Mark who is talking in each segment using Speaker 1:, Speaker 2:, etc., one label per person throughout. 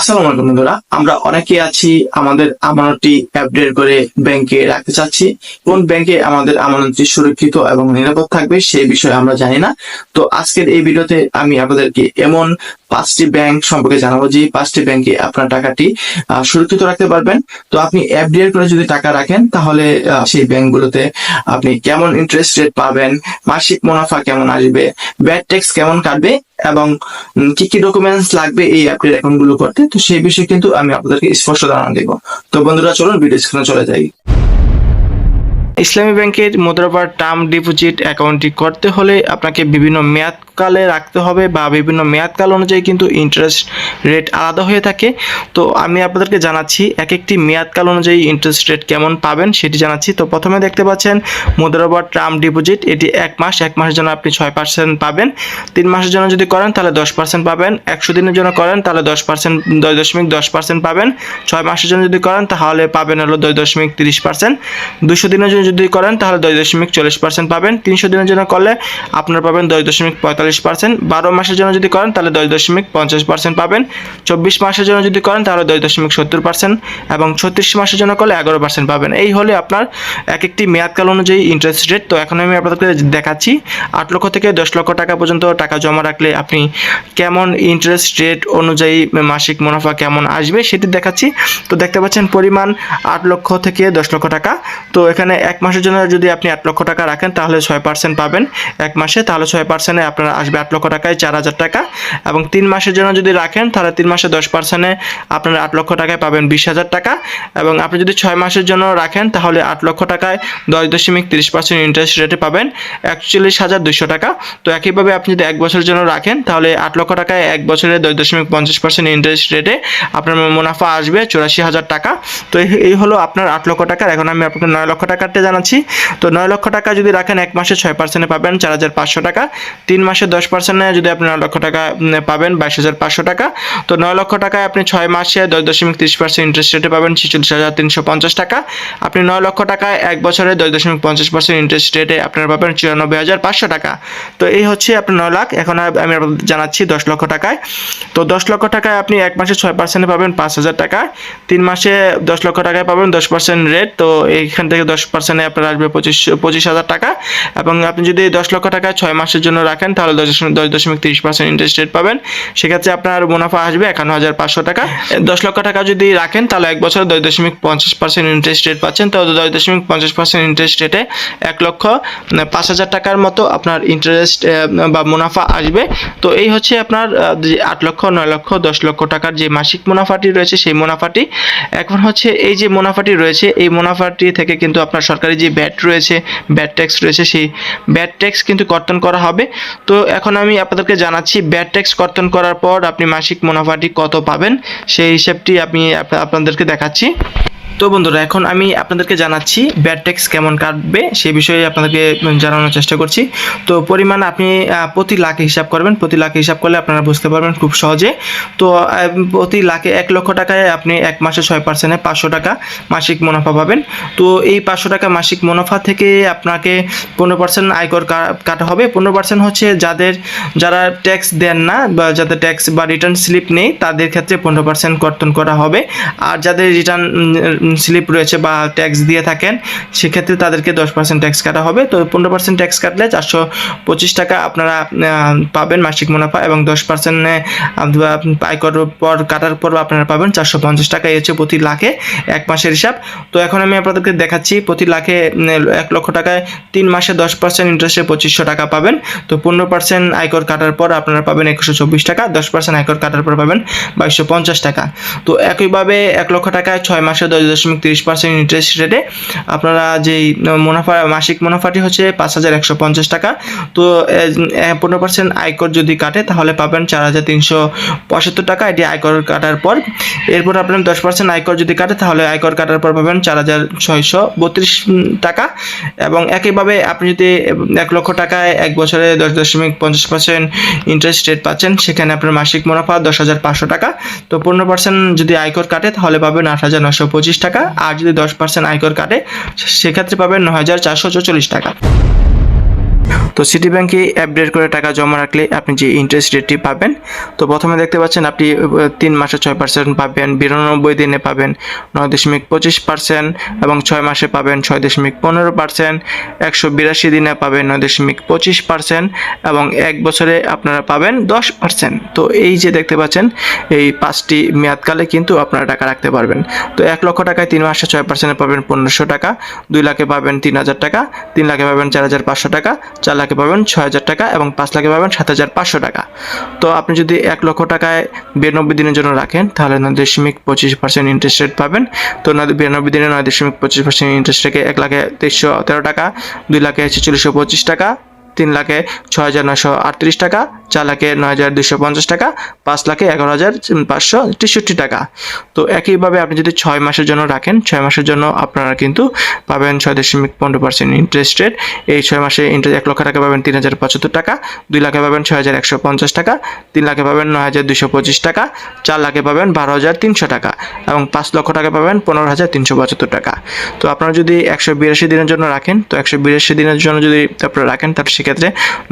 Speaker 1: আসসালামু আলাইকুম বন্ধুরা, আমরা অনেকে আছি, আমাদের আমানতটি আপডেট করে ব্যাংকে রাখতে চাচ্ছি। কোন ব্যাংকে আমাদের আমানতটি সুরক্ষিত এবং নিরাপদ থাকবে সেই বিষয়ে আমরা জানি না। তো আজকের এই ভিডিওতে আমি আপনাদেরকে এমন পাঁচটি ব্যাংক সম্পর্কে জানাব যে পাঁচটি ব্যাংকে আপনার টাকাটি সুরক্ষিত রাখতে পারবেন। তো আপনি এফডিআর করে যদি টাকা রাখেন, তাহলে সেই ব্যাংকগুলোতে আপনি কেমন ইন্টারেস্ট রেট পাবেন, মাসিক মুনাফা কেমন আসবে ব্যাড ট্যাক্স কেমন কাটবে, এবং কি কি ডকুমেন্টস লাগবে এই অ্যাপের অ্যাকাউন্টগুলো করতে, তো সেই বিষয়ে কিন্তু আমি আপনাদেরকে স্পষ্ট ধারণা দেবো। তো বন্ধুরা, চলুন ভিডিও স্ক্রিনে চলে যাই। ইসলামী ব্যাংকের মুদ্রাবার টার্ম ডিপোজিট অ্যাকাউন্টটি করতে হলে আপনাকে বিভিন্ন মেয়াদকালে রাখতে হবে বা বিভিন্ন মেয়াদকাল অনুযায়ী কিন্তু ইন্টারেস্ট রেট আলাদা হয়ে থাকে। তো আমি আপনাদেরকে জানাচ্ছি এক একটি মেয়াদকাল অনুযায়ী ইন্টারেস্ট রেট কেমন পাবেন সেটি জানাচ্ছি। তো প্রথমে দেখতে পাচ্ছেন মুদ্রাবার টার্ম ডিপোজিট, এটি এক মাস, এক মাসের জন্য আপনি ছয় পার্সেন্ট পাবেন। তিন মাসের জন্য যদি করেন, তাহলে দশ পার্সেন্ট পাবেন। একশো দিনের জন্য করেন, তাহলে দশ পার্সেন্ট দশ দশমিক দশ পার্সেন্ট পাবেন। ছয় মাসের জন্য যদি করেন, তাহলে পাবেন হলো দশ দশমিক তিরিশ পার্সেন্ট দুশো দিনের জন্য যদি করেন, তাহলে দশ দশমিক চল্লিশ পার্সেন্ট পাবেন। তিনশো দিনের জন্য করলে আপনারা পাবেন দশ দশমিক পঁয়তাল্লিশ পার্সেন্ট বারো মাসের জন্য যদি করেন, তাহলে দশ দশমিক পঞ্চাশ পার্সেন্ট পাবেন। চব্বিশ মাসের জন্য যদি করেন, তাহলে দশ দশমিক সত্তর পার্সেন্ট এবং ছত্রিশ মাসের জন্য করলে এগারো পার্সেন্ট পাবেন। এই হলে আপনার এক একটি মেয়াদকাল অনুযায়ী ইন্টারেস্ট রেট তো এখন আমি আপনাদেরকে দেখাচ্ছি, আট লক্ষ থেকে দশ লক্ষ টাকা পর্যন্ত টাকা জমা রাখলে আপনি কেমন ইন্টারেস্ট রেট অনুযায়ী মাসিক মুনাফা কেমন আসবে সেটি দেখাচ্ছি। তো দেখতে পাচ্ছেন, পরিমাণ আট লক্ষ থেকে দশ লক্ষ টাকা। তো এখানে এক মাসের জন্য যদি আপনি আট লক্ষ টাকা রাখেন, তাহলে ছয় পার্সেন্ট পাবেন এক মাসে। তাহলে ছয় পার্সেন্টে আপনার আসবে আট লক্ষ টাকায় চার হাজার টাকা। এবং তিন মাসের জন্য যদি রাখেন, তাহলে তিন মাসে দশ পার্সেন্টে আপনার আট লক্ষ টাকায় পাবেন বিশ হাজার টাকা। এবং আপনি যদি ছয় মাসের জন্য রাখেন, তাহলে আট লক্ষ টাকায় দশ দশমিক তিরিশ পার্সেন্ট ইন্টারেস্ট রেটে পাবেন একচল্লিশ হাজার দুশো টাকা। তো একইভাবে আপনি যদি এক বছরের জন্য রাখেন, তাহলে আট লক্ষ টাকায় এক বছরে দশ দশমিক পঞ্চাশ পার্সেন্ট ইন্টারেস্ট রেটে আপনার মুনাফা আসবে চুরাশি হাজার টাকা। তো এই- হলো আপনার আট লক্ষ টাকার। এখন আমি আপনাকে নয় লক্ষ টাকারটা জানাচ্ছি, তো নয় লক্ষ টাকা যদি রাখেন, এক মাসে ছয় পার্সেন্টে পাবেন চার হাজার পাঁচশো টাকা। তিন মাসে দশ পার্সেন্টে যদি আপনি নয় লক্ষ টাকা পাবেন বাইশ হাজার পাঁচশো টাকা। তো নয় লক্ষ টাকায় আপনি ছয় মাসে দশ দশমিক তিরিশ পার্সেন্ট ইন্টারেস্ট রেটে পাবেন ছেচল্লিশ হাজার তিনশো পঞ্চাশ টাকা। আপনি নয় লক্ষ টাকায় এক বছরে দশ দশমিক পঞ্চাশ পার্সেন্ট ইন্টারেস্ট রেটে আপনারা পাবেন চুরানব্বই হাজার পাঁচশো টাকা। তো এই হচ্ছে আপনার নয় লাখ। এখন আমি আপনাদের জানাচ্ছি দশ লক্ষ টাকায়। তো দশ লক্ষ টাকায় আপনি এক মাসে ছয় পার্সেন্টে পাবেন পাঁচ হাজার টাকা। তিন মাসে দশ লক্ষ টাকায় পাবেন দশ পার্সেন্ট রেট তো এইখান থেকে দশ পার্সেন্টে আপনার আসবে পঁচিশ পঁচিশ হাজার টাকা। এবং আপনি যদি দশ লক্ষ টাকা ছয় মাসের জন্য রাখেন, তাহলে দশ দশমিক দশ দশমিক তিরিশ পার্সেন্ট ইন্টারেস্ট রেট পাবেন। সেক্ষেত্রে আপনার মুনাফা আসবে একান্ন হাজার পাঁচশো টাকা। দশ লক্ষ টাকা যদি রাখেন, তাহলে এক বছর দশ দশমিক পঞ্চাশ পার্সেন্ট ইন্টারেস্ট রেট পাচ্ছেন। তো দশ দশমিক পঞ্চাশ পার্সেন্ট ইন্টারেস্ট রেটে এক লক্ষ পাঁচ হাজার টাকার মতো আপনার ইন্টারেস্ট বা মুনাফা আসবে। তো এই হচ্ছে আপনার আট লক্ষ, নয় লক্ষ, দশ লক্ষ টাকার যে মাসিক মুনাফাটি রয়েছে, সেই মুনাফাটি। এখন হচ্ছে এই যে মুনাফাটি রয়েছে, এই মুনাফাটি থেকে কিন্তু আপনার যে ব্যাট রয়েছে ব্যাট ট্যাক্স রয়েছে, সেই ব্যাট ট্যাক্স কিন্তু কর্তন করা হবে। তো এখন আমি আপনাদেরকে জানাচ্ছি ব্যাট ট্যাক্স কর্তন করার পর আপনি মাসিক মুনাফাটি কত পাবেন? সেই হিসাবটি আমি আপ- আপনাদেরকে দেখাচ্ছি। তো বন্ধুরা, এখন আমি আপনাদেরকে জানাচ্ছি ব্যাড ট্যাক্স কেমন কাটবে সেই বিষয়ে আপনাদেরকে জানানোর চেষ্টা করছি। তো পরিমাণ আপনি প্রতি লাখে হিসাব করবেন, প্রতি লাখে হিসাব করলে আপনারা বুঝতে পারবেন খুব সহজে। তো প্রতি লাখে এক লক্ষ টাকায় আপনি এক মাসে ছয় পার্সেন্টে পাঁচশো টাকা মাসিক মুনাফা পাবেন। তো এই পাঁচশো টাকা মাসিক মুনাফা থেকে আপনাকে পনেরো পার্সেন্ট আয়কর কাটা হবে। পনেরো পার্সেন্ট হচ্ছে যাদের, যারা ট্যাক্স দেন না বা যাদের ট্যাক্স বা রিটার্ন স্লিপ নেই, তাদের ক্ষেত্রে পনেরো পার্সেন্ট কর্তন করা হবে। আর যাদের রিটার্ন স্লিপ রয়েছে বা ট্যাক্স দিয়ে থাকেন, সেক্ষেত্রে তাদেরকে দশ পার্সেন্ট ট্যাক্স কাটা হবে। তো পনেরো পার্সেন্ট ট্যাক্স কাটলে চারশো পঁচিশ টাকা আপনারা পাবেন মাসিক মুনাফা এবং দশ পার্সেন্টে আয়কর পর কাটার পর আপনারা পাবেন চারশো পঞ্চাশ টাকা। এই হচ্ছে প্রতি লাখে এক মাসের হিসাব। তো এখন আমি আপনাদেরকে দেখাচ্ছি, প্রতি লাখে এক লক্ষ টাকায় তিন মাসে দশ পার্সেন্ট ইন্টারেস্টে পঁচিশশো টাকা পাবেন। তো পনেরো পার্সেন্ট আয়কর কাটার পর আপনারা পাবেন একশো চব্বিশ টাকা, দশ পার্সেন্ট আয়কর কাটার পর পাবেন বাইশশো পঞ্চাশ টাকা। তো একইভাবে এক লক্ষ টাকায় ছয় মাসে দশ দশমিক তিরিশ পার্সেন্ট ইন্টারেস্ট রেটে আপনারা যেই মুনাফা, মাসিক মুনাফাটি হচ্ছে পাঁচ হাজার একশো পঞ্চাশ টাকা। তো পনেরো পার্সেন্ট আয়কর যদি কাটে, তাহলে পাবেন চার হাজার তিনশো পঁচাত্তর টাকা। এটি আয়কর কাটার পর, এরপর আপনার দশ পার্সেন্ট আয়কর যদি কাটে, তাহলে আয়কর কাটার পর পাবেন চার হাজার ছয়শো বত্রিশ টাকা। এবং একইভাবে আপনি যদি এক লক্ষ টাকায় এক বছরে দশ দশমিক পঞ্চাশ পার্সেন্ট ইন্টারেস্ট রেট পাচ্ছেন, সেখানে আপনার মাসিক মুনাফা দশ হাজার পাঁচশো টাকা। তো পনেরো পার্সেন্ট যদি আয়কর কাটে, তাহলে পাবেন আট হাজার নশো পঁচিশ টাকা। আর যদি দশ পার্সেন্ট আয়কর কাটে সেক্ষেত্রে পাবেন ন হাজার চারশো টাকা। তো সিটি ব্যাংকে আপডেট করে টাকা জমা রাখলে আপনি যে ইন্টারেস্ট রেটটি পাবেন, তো প্রথমে দেখতে পাচ্ছেন আপনি তিন মাসে ছয় পার্সেন্ট পাবেন, বিরানব্বই দিনে পাবেন নয় দশমিক পঁচিশ পার্সেন্ট এবং ছয় মাসে পাবেন ছয় দশমিক পনেরো পার্সেন্ট একশো বিরাশি দিনে পাবেন নয় দশমিক পঁচিশ পার্সেন্ট এবং এক বছরে আপনারা পাবেন দশ পার্সেন্ট তো এই যে দেখতে পাচ্ছেন, এই পাঁচটি মেয়াদকালে কিন্তু আপনারা টাকা রাখতে পারবেন। তো এক লক্ষ টাকায় তিন মাসে ছয় পার্সেন্টে পাবেন পনেরোশো টাকা, দুই লাখে পাবেন তিন হাজার টাকা, তিন লাখে পাবেন চার হাজার পাঁচশো টাকা, চার লাখে পাবেন ছয় হাজার টাকা এবং পাঁচ লাখে পাবেন সাত হাজার পাঁচশো টাকা। তো আপনি যদি এক লক্ষ টাকায় বিরানব্বই দিনের জন্য রাখেন, তাহলে নয় দশমিক পঁচিশ পার্সেন্ট ইন্টারেস্ট রেট পাবেন। তো নয় বিরানব্বই দিনে নয় দশমিক পঁচিশ পার্সেন্ট ইন্টারেস্ট রেখে এক লাখে তেইশশো তেরো টাকা, দুই লাখে ছেচল্লিশশো পঁচিশ টাকা তিন লাখে ছয় হাজার নয়শো আটত্রিশ টাকা, চার লাখে নয় হাজার দুশো পঞ্চাশ টাকা, পাঁচ লাখে এগারো হাজার পাঁচশো তেষট্টি টাকা। তো একইভাবে আপনি যদি ছয় মাসের জন্য রাখেন, ছয় মাসের জন্য আপনারা কিন্তু পাবেন ছয় দশমিক পনেরো পার্সেন্ট ইন্টারেস্ট রেট এই ছয় মাসে ইন্টারেস্ট এক লক্ষ টাকা পাবেন তিন হাজার পঁচাত্তর টাকা, দুই লাখে পাবেন ছয় হাজার একশো পঞ্চাশ টাকা, তিন লাখে পাবেন নয় হাজার দুশো পঁচিশ টাকা, চার লাখে পাবেন বারো হাজার তিনশো টাকা এবং পাঁচ লক্ষ টাকা পাবেন পনেরো হাজার তিনশো পঁচাত্তর টাকা। তো আপনারা যদি একশো বিরাশি দিনের জন্য রাখেন, তো একশো বিরাশি দিনের জন্য যদি আপনারা রাখেন, তাহলে সেক্ষেত্রে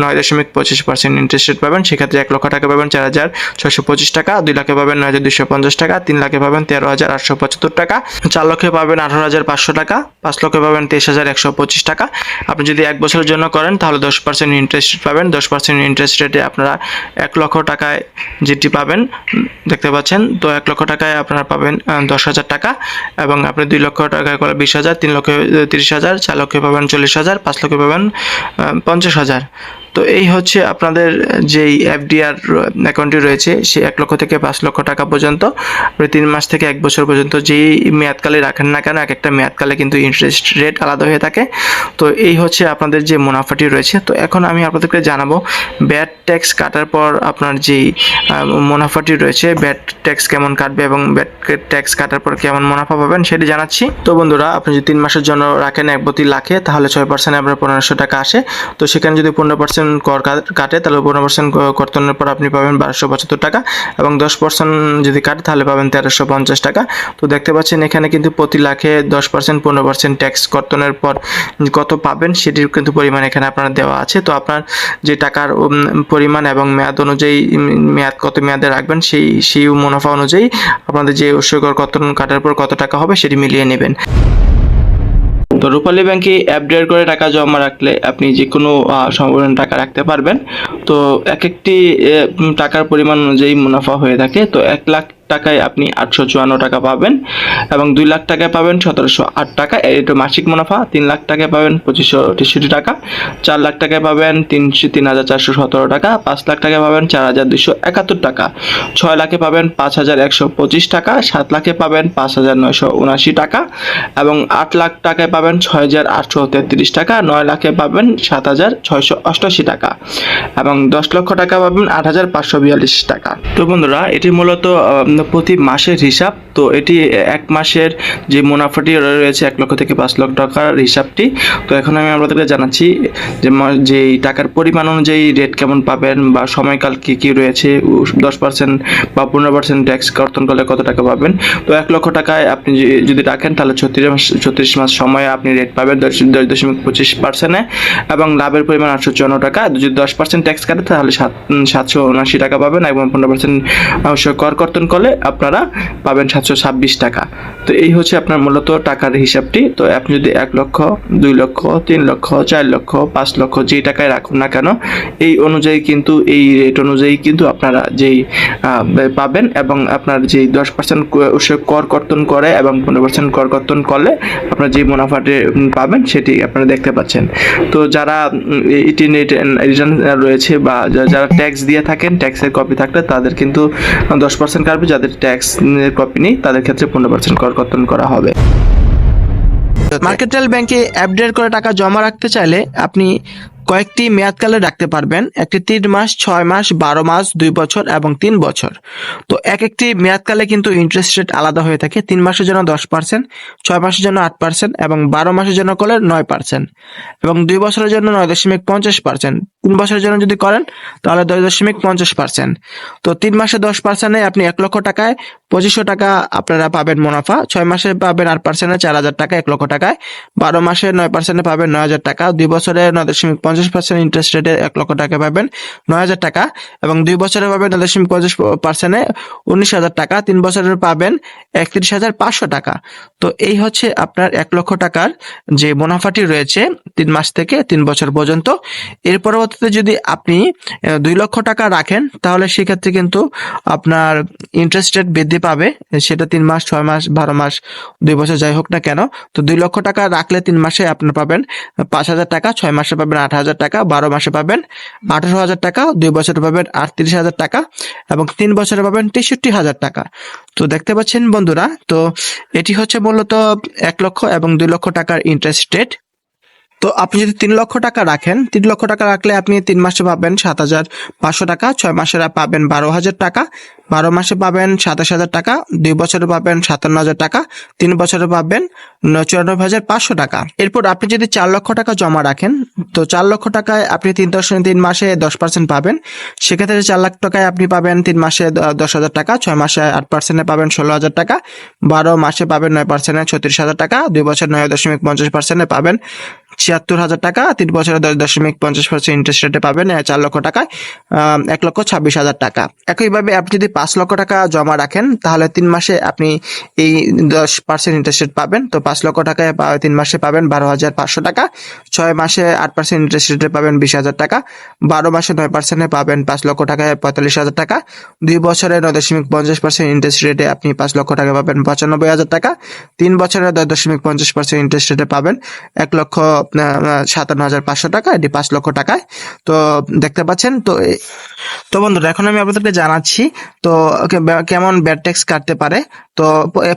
Speaker 1: নয় দশমিক পঁচিশ পার্সেন্ট ইন্টারেস্ট রেট পাবেন। সেক্ষেত্রে এক লক্ষ টাকা পাবেন চার হাজার ছশো পঁচিশ টাকা, দুই লাখে পাবেন নয় হাজার দুশো পঞ্চাশ টাকা, তিন লাখে পাবেন তেরো হাজার আটশো পঁচাত্তর টাকা, চার লক্ষে পাবেন আঠারো হাজার পাঁচশো টাকা, পাঁচ লক্ষে পাবেন তেইশ হাজার একশো পঁচিশ টাকা। আপনি যদি এক বছরের জন্য করেন, তাহলে দশ পার্সেন্ট ইন্টারেস্ট রেট পাবেন। দশ পার্সেন্ট ইন্টারেস্ট রেটে আপনারা এক লক্ষ টাকায় যেটি পাবেন, দেখতে পাচ্ছেন, তো এক লক্ষ টাকায় আপনারা পাবেন দশ হাজার টাকা এবং আপনি দুই লক্ষ টাকায় করে বিশ হাজার, তিন লক্ষ তিরিশ হাজার, চার লক্ষে পাবেন চল্লিশ হাজার, পাঁচ লক্ষে পাবেন পঞ্চাশ হাজার। তো এই হচ্ছে আপনাদের যেই এফডিআর অ্যাকাউন্টটি রয়েছে, সেই এক লক্ষ থেকে পাঁচ লক্ষ টাকা পর্যন্ত তিন মাস থেকে এক বছর পর্যন্ত যেই মেয়াদকালে রাখেন না কেন, এক একটা মেয়াদকালে কিন্তু ইন্টারেস্ট রেট আলাদা হয়ে থাকে। তো এই হচ্ছে আপনাদের যে মুনাফাটি রয়েছে। তো এখন আমি আপনাদেরকে জানাব ব্যাট ট্যাক্স কাটার পর আপনার যেই মুনাফাটি রয়েছে ব্যাট ট্যাক্স কেমন কাটবে এবং ব্যাট ট্যাক্স কাটার পর কেমন মুনাফা পাবেন সেটি জানাচ্ছি। তো বন্ধুরা, আপনি যদি তিন মাসের জন্য রাখেন এক প্রতি লাখে, তাহলে ছয় পার্সেন্ট আপনার পনেরোশো টাকা আসে। তো সেখানে যদি পনেরো পার্সেন্ট কর কাটে, তাহলে পনেরো পার্সেন্ট কর্তনের পর আপনি পাবেন বারোশো পঁচাত্তর টাকা এবং দশ পার্সেন্ট যদি কাটে, তাহলে পাবেন তেরোশো পঞ্চাশ টাকা। তো দেখতে পাচ্ছেন এখানে কিন্তু প্রতি লাখে দশ পার্সেন্ট পনেরো পার্সেন্ট ট্যাক্স কর্তনের পর কত পাবেন সেটির কিন্তু পরিমাণ এখানে আপনার দেওয়া আছে। তো আপনার যে টাকার পরিমাণ এবং মেয়াদ অনুযায়ী মেয়াদ কত মেয়াদে রাখবেন সেই সেই মুনাফা অনুযায়ী আপনাদের যে উৎসর্গর কর্তন কাটার পর কত টাকা হবে সেটি মিলিয়ে নেবেন। তো রূপালী ব্যাংকে অ্যাপডেট করে টাকা জমা রাখলে আপনি যে কোনো সম্ভাবনা টাকা রাখতে পারবেন। তো এক একটি টাকার পরিমাণ অনুযায়ী মুনাফা হয়ে থাকে। তো এক লাখ টাকায় আপনি আটশো চুয়ান্ন টাকা পাবেন এবং দুই লাখ টাকায় পাবেন সতেরোশো আট টাকা। এটা মাসিক মুনাফা, তিন লাখ টাকায় পাবেন পঁচিশশো তেষট্টি টাকা, চার লাখ টাকায় পাবেন তিনশো তিন হাজার চারশো সতেরো টাকা, পাঁচ লাখ টাকায় পাবেন চার হাজার দুশো একাত্তর টাকা, ছয় লাখে পাবেন পাঁচ হাজার একশো পঁচিশ টাকা, সাত লাখে পাবেন পাঁচ হাজার নয়শো উনাশি টাকা এবং আট লাখ টাকায় পাবেন ছয় হাজার আটশো তেত্রিশ টাকা, নয় লাখে পাবেন সাত হাজার ছয়শো অষ্টআশি টাকা এবং দশ লক্ষ টাকা পাবেন আট হাজার পাঁচশো বিয়াল্লিশ টাকা। তো বন্ধুরা, এটি মূলত প্রতি মাসের হিসাব, তো এটি এক মাসের যে মুনাফাটি রয়েছে এক লক্ষ থেকে পাঁচ লক্ষ টাকার হিসাবটি। তো এখন আমি আপনাদেরকে জানাচ্ছি যে যে টাকার পরিমাণ অনুযায়ী রেট কেমন পাবেন বা সময়কাল কি কি রয়েছে দশ পার্সেন্ট বা পনেরো পার্সেন্ট ট্যাক্স কর্তন করলে কত টাকা পাবেন? তো এক লক্ষ টাকায় আপনি যদি রাখেন তাহলে ছত্রিশ মাস ছত্রিশ মাস সময়ে আপনি রেট পাবেন দশ দশ দশমিক পঁচিশ পার্সেন্টে এবং লাভের পরিমাণ আটশো চুয়ান্ন টাকা। যদি দশ পার্সেন্ট ট্যাক্স কাটে তাহলে সাত, সাতশো উনআশি টাকা পাবেন এবং পনেরো পার্সেন্ট কর কর্তন করলে আপনারা পাবেন সাতশো ছাব্বিশ টাকা। তো এই হচ্ছে আপনার মূলত টাকার হিসাবটি। তো আপনি যদি এক লক্ষ, দুই লক্ষ, তিন লক্ষ, চার লক্ষ, পাঁচ লক্ষ যে টাকায় রাখুন না কেন, এই অনুযায়ী কিন্তু, এই রেট অনুযায়ী কিন্তু আপনারা যেই পাবেন এবং আপনার যেই দশ পার্সেন্ট কর কর্তন করে এবং পনেরো পার্সেন্ট কর কর্তন করলে আপনার যে মুনাফাটি পাবেন সেটি আপনারা দেখতে পাচ্ছেন। তো যারা এটি রিটার্ন রয়েছে বা যারা ট্যাক্স দিয়ে থাকেন ট্যাক্সের কপি থাকলে তাদের কিন্তু দশ পার্সেন্ট কাটবে যাদের ট্যাক্স কপি নেই, তাদের ক্ষেত্রে পনেরো পার্সেন্ট কর কর্তন করা হবে। মার্কেটাল ব্যাংকে অ্যাপডেট করে টাকা জমা রাখতে চাইলে আপনি কয়েকটি মেয়াদকালে রাখতে পারবেন। একটি তিন মাস, ছয় মাস, বারো মাস, দুই বছর এবং তিন বছর। তো এক একটি মেয়াদকালে কিন্তু ইন্টারেস্ট রেট আলাদা হয়ে থাকে। তিন মাসের জন্য দশ পার্সেন্ট ছয় মাসের জন্য আট পার্সেন্ট এবং বারো মাসের জন্য করলে নয় পার্সেন্ট এবং দুই বছরের জন্য নয় দশমিক পঞ্চাশ পার্সেন্ট তিন বছরের জন্য যদি করেন, তাহলে দশ দশমিক পঞ্চাশ পার্সেন্ট তো তিন মাসে দশ পার্সেন্টে আপনি এক লক্ষ টাকায় পঁচিশশো টাকা আপনারা পাবেন মুনাফা। ছয় মাসে পাবেন আট পার্সেন্টে চার হাজার টাকা এক লক্ষ টাকায়। বারো মাসে নয় পার্সেন্টে পাবেন নয় হাজার টাকা। দুই বছরে নয় দশমিক পঞ্চাশ পঞ্চাশ পার্সেন্ট ইন্টারেস্ট রেটে এক লক্ষ টাকা পাবেন, নয় হাজার টাকা। এবং দুই বছরে পাবেন নয় দশমিক পঞ্চাশ পার্সেন্টে উনিশ হাজার টাকা, তিন বছরের পাবেন একত্রিশ হাজার পাঁচশো টাকা। তো এই হচ্ছে আপনার এক লক্ষ টাকার যে মুনাফাটি রয়েছে তিন মাস থেকে তিন বছর পর্যন্ত। এর পরবর্তীতে যদি আপনি দুই লক্ষ টাকা রাখেন, তাহলে সেক্ষেত্রে কিন্তু আপনার ইন্টারেস্ট রেট বৃদ্ধি পাবে। সেটা তিন মাস, ছয় মাস, বারো মাস, দুই বছর যাই হোক না কেন। তো দুই লক্ষ টাকা রাখলে তিন মাসে আপনার পাবেন পাঁচ হাজার টাকা, ছয় মাসে পাবেন আট হাজার। টাকা, বারো মাসে পাবেন। আঠারো হাজার টাকা, দুই বছরে পাবেন আটত্রিশ হাজার টাকা এবং তিন বছরে পাবেন তেষট্টি হাজার টাকা। তো দেখতে পাচ্ছেন বন্ধুরা, তো এটি হচ্ছে মূলত এক লক্ষ এবং দুই লক্ষ টাকার ইন্টারেস্ট রেট তো আপনি যদি তিন লক্ষ টাকা রাখেন, তিন লক্ষ টাকা রাখলে আপনি তিন মাসে পাবেন সাত হাজার পাঁচশো টাকা, ছয় মাসে পাবেন বারো হাজার টাকা, বারো মাসে পাবেন সাতাশ হাজার টাকা, দুই বছরে পাবেন সাতান্ন হাজার টাকা, তিন বছরে পাবেন চুরানব্বই হাজার পাঁচশো টাকা। এরপর আপনি যদি চার লক্ষ টাকা জমা রাখেন, তো চার লক্ষ টাকায় আপনি তিন দশমিক তিন মাসে দশ পার্সেন্ট পাবেন। সেক্ষেত্রে চার লাখ টাকায় আপনি পাবেন তিন মাসে দশ হাজার টাকা, ছয় মাসে আট পার্সেন্টে পাবেন ষোলো হাজার টাকা, বারো মাসে পাবেন নয় পার্সেন্টে ছত্রিশ হাজার টাকা, দুই বছর নয় দশমিক পঞ্চাশ পার্সেন্টে পাবেন ছিয়াত্তর হাজার টাকা, তিন বছরে দশ দশমিক পঞ্চাশ পার্সেন্ট ইন্টারেস্ট রেটে পাবেন চার লক্ষ টাকায় এক লক্ষ ছাব্বিশ হাজার টাকা। একইভাবে আপনি যদি পাঁচ লক্ষ টাকা জমা রাখেন, তাহলে তিন মাসে আপনি এই দশ পার্সেন্ট ইন্টারেস্ট রেট পাবেন। তো পাঁচ লক্ষ টাকায় তিন মাসে পাবেন বারো হাজার পাঁচশো টাকা, ছয় মাসে আট পার্সেন্ট ইন্টারেস্ট রেটে পাবেন বিশ হাজার টাকা, বারো মাসে নয় পার্সেন্টে পাবেন পাঁচ লক্ষ টাকায় পঁয়তাল্লিশ হাজার টাকা, দুই বছরে নয় দশমিক পঞ্চাশ পার্সেন্ট ইন্টারেস্ট রেটে আপনি পাঁচ লক্ষ টাকা পাবেন পঁচানব্বই হাজার টাকা, তিন বছরে দশ দশমিক পঞ্চাশ পার্সেন্ট ইন্টারেস্ট রেটে পাবেন এক লক্ষ সাতান্ন হাজার পাঁচশো টাকা এটি পাঁচ লক্ষ টাকায়। তো দেখতে পাচ্ছেন, তো তো বন্ধুরা, এখন আমি আপনাদেরকে জানাচ্ছি, তো কেমন ব্যাড ট্যাক্স কাটতে পারে। তো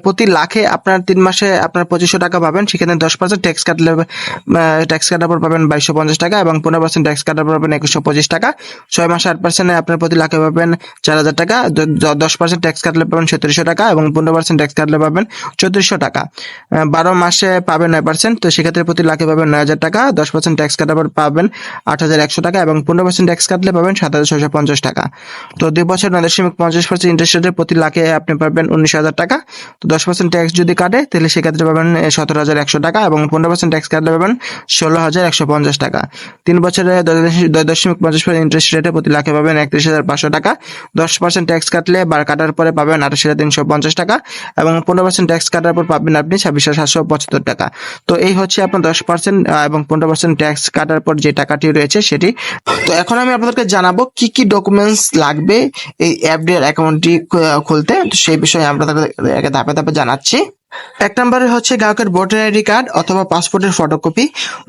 Speaker 1: প্রতি লাখে আপনার তিন মাসে আপনার পঁচিশশো টাকা পাবেন। সেখানে দশ পার্সেন্ট ট্যাক্স কাটলে ট্যাক্স কাটার পর পাবেন বাইশশো পঞ্চাশ টাকা এবং পনেরো পার্সেন্ট ট্যাক্স কাটার পর পাবেন একুশশো পঁচিশ টাকা। ছয় মাসে আট পার্সেন্টে আপনার প্রতি লাখে পাবেন চার হাজার টাকা। দশ পার্সেন্ট ট্যাক্স কাটলে পাবেন সত্তরশো টাকা এবং পনেরো পার্সেন্ট ট্যাক্স কাটলে পাবেন চৌত্রিশশো টাকা। বারো মাসে পাবেন নয় পার্সেন্ট তো সেক্ষেত্রে প্রতি লাখে পাবেন নয় হাজার টাকা। দশ পার্সেন্ট ট্যাক্স কাটার পর পাবেন আট হাজার একশো টাকা এবং পনেরো পার্সেন্ট ট্যাক্স কাটলে পাবেন সাত হাজার ছয়শো পঞ্চাশ টাকা। তো দুই বছর নয় দশমিক পঞ্চাশ পার্সেন্ট ইন্টারেস্ট রেটে প্রতি লাখে আপনি পাবেন উনিশ হাজার টাকা। তো দশ পার্সেন্ট ট্যাক্স যদি কাটে, তাহলে সেক্ষেত্রে পাবেন সতেরো হাজার একশো টাকা এবং পনেরো পার্সেন্ট ট্যাক্স কাটলে পাবেন ষোলো হাজার একশো পঞ্চাশ টাকা। তিন বছরে দশ দশমিক- দশ দশমিক পঞ্চাশ পার্সেন্ট ইন্টারেস্ট রেটে প্রতি লাখে পাবেন একত্রিশ হাজার পাঁচশো টাকা। দশ পার্সেন্ট ট্যাক্স কাটলে বা কাটার পরে পাবেন আঠাশ হাজার তিনশো পঞ্চাশ টাকা এবং পনেরো পার্সেন্ট ট্যাক্স কাটার পর পাবেন আপনি ছাব্বিশ হাজার সাতশো পঁচাত্তর টাকা। তো এই হচ্ছে আপনার দশ পার্সেন্ট এবং পনেরো পার্সেন্ট ট্যাক্স কাটার পর যে টাকাটি রয়েছে সেটি। তো এখন আমি আপনাদেরকে জানাব কি কি ডকুমেন্টস লাগবে এই অ্যাপডিআর অ্যাকাউন্টটি খুলতে। তো সেই বিষয়ে আমরা তাকে ধাপে ধাপে জানাচ্ছি। এক নম্বরে হচ্ছে গ্রাহকের ভোটার আইডি কার্ড অথবা পাসপোর্টের ফটোকপি।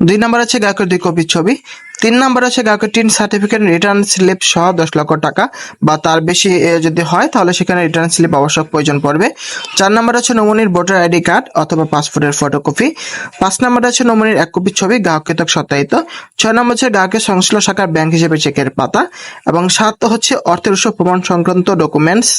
Speaker 1: দুই নম্বর হচ্ছে গ্রাহকের দুই কপির ছবি। তিন নম্বর হচ্ছে গ্রাহকের টিন সার্টিফিকেট, রিটার্ন স্লিপ সহ দশ লক্ষ টাকা বা তার বেশি যদি হয় তাহলে সেখানে রিটার্ন স্লিপ আবশ্যক প্রয়োজন পড়বে। চার নম্বর আছে নমুনির ভোটার আইডি কার্ড অথবা পাসপোর্টের ফটোকপি। পাঁচ নম্বর আছে নমুনির এক কপি ছবি, গ্রাহক কৃতক সত্যায়িত। ছয় নম্বর হচ্ছে গ্রাহকের সংশ্লিষ্ট শাখার ব্যাংক হিসেবে চেকের পাতা। এবং সাত হচ্ছে অর্থের উৎস প্রমাণ সংক্রান্ত ডকুমেন্টস